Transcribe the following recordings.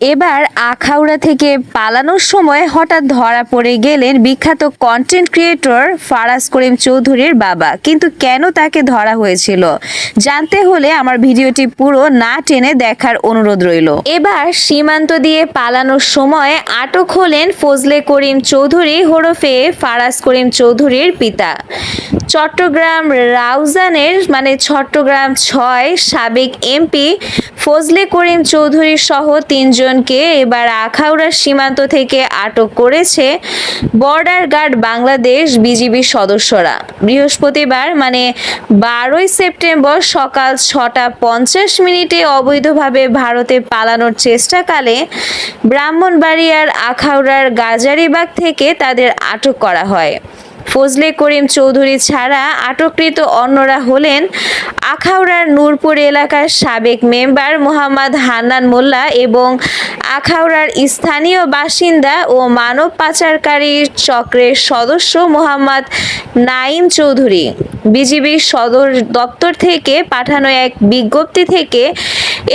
এবার আখাউড়া থেকে পালানোর সময় হঠাৎ ধরা পড়ে গেলেন বিখ্যাত কন্টেন্ট ক্রিয়েটর ফারাজ করিম চৌধুরীর বাবা। কিন্তু কেন তাকে ধরা হয়েছিল? জানতে হলে আমার ভিডিওটি পুরো না টেনে দেখার অনুরোধ রইল। এবার সীমান্ত দিয়ে পালানোর সময় আটক হলেন ফজলে করিম চৌধুরী ওরফে ফারাজ করিম চৌধুরীর পিতা। চট্টগ্রাম রাউজানের মানে চট্টগ্রাম ছয় সাবেক এমপি ফজলে করিম চৌধুরী সহ তিনজনকে এবার আখাউড়ার সীমান্ত থেকে আটক করেছে বর্ডার গার্ড বাংলাদেশ বিজিবি সদস্যরা। বৃহস্পতিবার মানে বারোই সেপ্টেম্বর সকাল ছটা পঞ্চাশ মিনিটে অবৈধভাবে ভারতে পালানোর চেষ্টাকালে ব্রাহ্মণবাড়িয়ার আখাউড়ার গাজারিবাগ থেকে তাদের আটক করা হয়। ফজলে করিম চৌধুরী ছাড়া আটককৃত অন্যরা হলেন আখাউড়ার নূরপুর এলাকার সাবেক মেম্বার মোহাম্মদ হান্নান মোল্লা এবং আখাউড়ার স্থানীয় বাসিন্দা ও মানব পাচারকারী চক্রের সদস্য মোহাম্মদ নাইম চৌধুরী। বিজিবির সদর দপ্তর থেকে পাঠানো এক বিজ্ঞপ্তি থেকে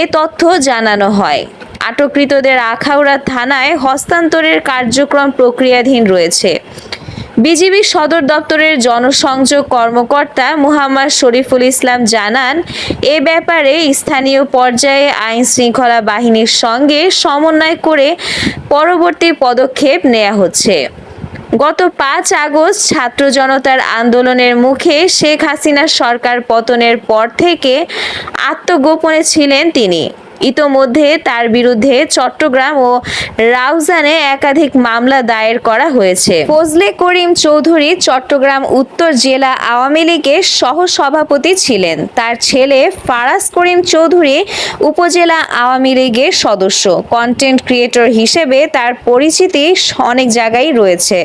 এ তথ্য জানানো হয়। আটককৃতদের আখাউড়া থানায় হস্তান্তরের কার্যক্রম প্রক্রিয়াধীন রয়েছে। বিজিবি সদর দপ্তরের জনসংযোগ কর্মকর্তা মুহাম্মদ শরীফুল ইসলাম জানান, এ ব্যাপারে স্থানীয় পর্যায়ে আইন শৃঙ্খলা বাহিনীর সঙ্গে সমন্বয় করে পরবর্তী পদক্ষেপ নেওয়া হচ্ছে। গত পাঁচ আগস্ট ছাত্র জনতার আন্দোলনের মুখে শেখ হাসিনার সরকার পতনের পর থেকে আত্মগোপনে ছিলেন তিনি। ইতোমধ্যে তার বিরুদ্ধে চট্টগ্রাম ও রাউজানে একাধিক মামলা দায়ের করা হয়েছে। ফজলে করিম চৌধুরী চট্টগ্রাম উত্তর জেলা আওয়ামী লীগের সহ সভাপতি ছিলেন। তার ছেলে ফারাজ করিম চৌধুরী উপজেলা আওয়ামী লীগের সদস্য। কন্টেন্ট ক্রিয়েটর হিসেবে তার পরিচিতি অনেক জায়গায় রয়েছে।